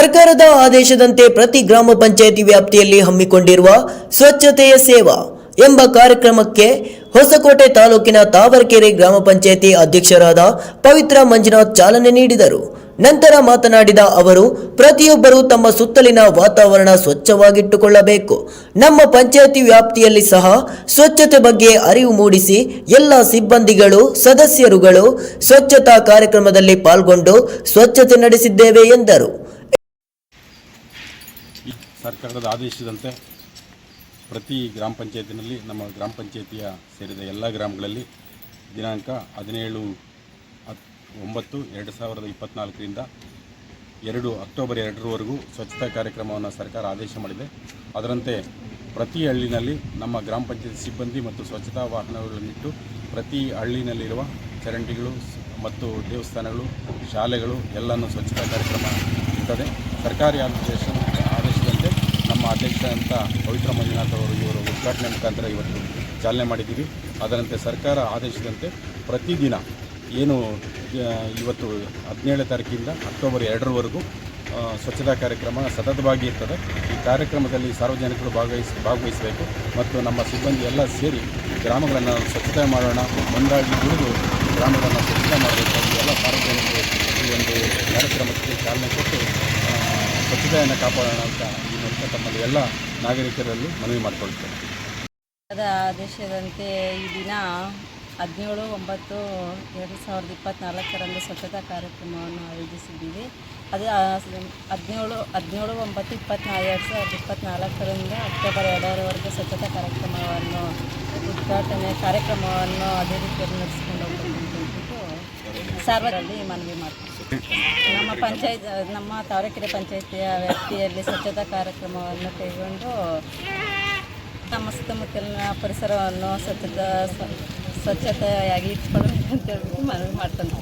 ಸರ್ಕಾರದ ಆದೇಶದಂತೆ ಪ್ರತಿ ಗ್ರಾಮ ಪಂಚಾಯಿತಿ ವ್ಯಾಪ್ತಿಯಲ್ಲಿ ಹಮ್ಮಿಕೊಂಡಿರುವ ಸ್ವಚ್ಛತೆಯ ಸೇವಾ ಎಂಬ ಕಾರ್ಯಕ್ರಮಕ್ಕೆ ಹೊಸಕೋಟೆ ತಾಲೂಕಿನ ತಾವರಕೆರೆ ಗ್ರಾಮ ಪಂಚಾಯಿತಿ ಅಧ್ಯಕ್ಷರಾದ ಪವಿತ್ರ ಮಂಜುನಾಥ್ ಚಾಲನೆ ನೀಡಿದರು. ನಂತರ ಮಾತನಾಡಿದ ಅವರು, ಪ್ರತಿಯೊಬ್ಬರು ತಮ್ಮ ಸುತ್ತಲಿನ ವಾತಾವರಣ ಸ್ವಚ್ಛವಾಗಿಟ್ಟುಕೊಳ್ಳಬೇಕು. ನಮ್ಮ ಪಂಚಾಯಿತಿ ವ್ಯಾಪ್ತಿಯಲ್ಲಿ ಸಹ ಸ್ವಚ್ಛತೆ ಬಗ್ಗೆ ಅರಿವು ಮೂಡಿಸಿ ಎಲ್ಲ ಸಿಬ್ಬಂದಿಗಳು, ಸದಸ್ಯರುಗಳು ಸ್ವಚ್ಛತಾ ಕಾರ್ಯಕ್ರಮದಲ್ಲಿ ಪಾಲ್ಗೊಂಡು ಸ್ವಚ್ಛತೆ ನಡೆಸಿದ್ದೇವೆ ಎಂದರು. ಸರ್ಕಾರದ ಆದೇಶದಂತೆ ಪ್ರತಿ ಗ್ರಾಮ ಪಂಚಾಯತಿನಲ್ಲಿ ನಮ್ಮ ಗ್ರಾಮ ಪಂಚಾಯತಿಯ ಸೇರಿದ ಎಲ್ಲ ಗ್ರಾಮಗಳಲ್ಲಿ ದಿನಾಂಕ ಹದಿನೇಳು ಹತ್ ಒಂಬತ್ತು ಎರಡು ಸಾವಿರದ ಇಪ್ಪತ್ತ್ನಾಲ್ಕರಿಂದ ಎರಡು ಅಕ್ಟೋಬರ್ ಎರಡರವರೆಗೂ ಸ್ವಚ್ಛತಾ ಕಾರ್ಯಕ್ರಮವನ್ನು ಸರ್ಕಾರ ಆದೇಶ ಮಾಡಿದೆ. ಅದರಂತೆ ಪ್ರತಿ ಹಳ್ಳಿನಲ್ಲಿ ನಮ್ಮ ಗ್ರಾಮ ಪಂಚಾಯತ್ ಸಿಬ್ಬಂದಿ ಮತ್ತು ಸ್ವಚ್ಛತಾ ವಾಹನಗಳನ್ನಿಟ್ಟು ಪ್ರತಿ ಹಳ್ಳಿನಲ್ಲಿರುವ ಚರಂಡಿಗಳು ಮತ್ತು ದೇವಸ್ಥಾನಗಳು, ಶಾಲೆಗಳು ಎಲ್ಲನೂ ಸ್ವಚ್ಛತಾ ಕಾರ್ಯಕ್ರಮ ಇರ್ತದೆ. ಸರ್ಕಾರಿ ಆದೇಶ ಅಧ್ಯಕ್ಷ ಅಂತ ಪವಿತ್ರ ಮಂಜುನಾಥ್ ಅವರು ಇವರು ಉದ್ಘಾಟನೆ ಮುಖಾಂತರ ಇವತ್ತು ಚಾಲನೆ ಮಾಡಿದ್ದೀವಿ. ಅದರಂತೆ ಸರ್ಕಾರ ಆದೇಶದಂತೆ ಪ್ರತಿದಿನ ಏನು ಇವತ್ತು ಹದಿನೇಳನೇ ತಾರೀಕಿಂದ ಅಕ್ಟೋಬರ್ ಎರಡರವರೆಗೂ ಸ್ವಚ್ಛತಾ ಕಾರ್ಯಕ್ರಮ ಸತತವಾಗಿ ಇರ್ತದೆ. ಈ ಕಾರ್ಯಕ್ರಮದಲ್ಲಿ ಸಾರ್ವಜನಿಕರು ಭಾಗವಹಿಸಿ, ಭಾಗವಹಿಸಬೇಕು. ಮತ್ತು ನಮ್ಮ ಸಿಬ್ಬಂದಿ ಎಲ್ಲ ಸೇರಿ ಗ್ರಾಮಗಳನ್ನು ಸ್ವಚ್ಛತೆ ಮಾಡೋಣ ಒಂದಾಗಿ ದುಡಿದು ಗ್ರಾಮಗಳನ್ನು ಸ್ವಚ್ಛತೆ ಮಾಡಬೇಕು ಎಲ್ಲ ಸಾರ್ವಜನಿಕರು ಈ ಒಂದು ಕಾರ್ಯಕ್ರಮಕ್ಕೆ ಚಾಲನೆ ಕೊಟ್ಟು ಆ, ಸ್ವಚ್ಛತೆಯನ್ನು ಕಾಪಾಡೋಣ ಅಂತ ಈ ಮೂಲಕ ತಮ್ಮಲ್ಲಿ ಎಲ್ಲ ನಾಗರಿಕರಲ್ಲಿ ಮನವಿ ಮಾಡಿಕೊಳ್ತೇನೆ. ಆದೇಶದಂತೆ ಈ ದಿನ ಹದಿನೇಳು, ಒಂಬತ್ತು, ಎರಡು ಸಾವಿರದ ಇಪ್ಪತ್ತ್ನಾಲ್ಕರಂದು ಸ್ವಚ್ಛತಾ ಕಾರ್ಯಕ್ರಮವನ್ನು ಆಯೋಜಿಸಿದ್ದೀವಿ. ಅದು ಹದಿನೇಳು ಹದಿನೇಳು, ಒಂಬತ್ತು ಇಪ್ಪತ್ತ್ನಾಲ್ಕು ಎರಡು ಸಾವಿರದ ಇಪ್ಪತ್ತ್ನಾಲ್ಕರಿಂದ ಅಕ್ಟೋಬರ್ ಎರಡರವರೆಗೆ ಸ್ವಚ್ಛತಾ ಕಾರ್ಯಕ್ರಮವನ್ನು ಉದ್ಘಾಟನೆ ಕಾರ್ಯಕ್ರಮವನ್ನು ಅದೇ ರೀತಿಯಲ್ಲಿ ನಡೆಸಿಕೊಂಡು ಹೋಗ್ಬೇಕು ಸಾರ್ವರಲ್ಲಿ ಮನವಿ ಮಾಡ್ತೀವಿ. ನಮ್ಮ ಪಂಚಾಯತ್, ನಮ್ಮ ತಾವರೆಕೆರೆ ಪಂಚಾಯತಿಯ ವ್ಯಾಪ್ತಿಯಲ್ಲಿ ಸ್ವಚ್ಛತಾ ಕಾರ್ಯಕ್ರಮವನ್ನು ಕೈಗೊಂಡು ನಮ್ಮ ಸುತ್ತಮುತ್ತಲಿನ ಪರಿಸರವನ್ನು ಸ್ವಚ್ಛತಾ, ಸ್ವಚ್ಛತೆಯಾಗಿ ಇಟ್ಕೊಳ್ಬೇಕು ಅಂತ ಹೇಳ್ಬಿಟ್ಟು ಮನವಿ ಮಾಡ್ತೀನಿ.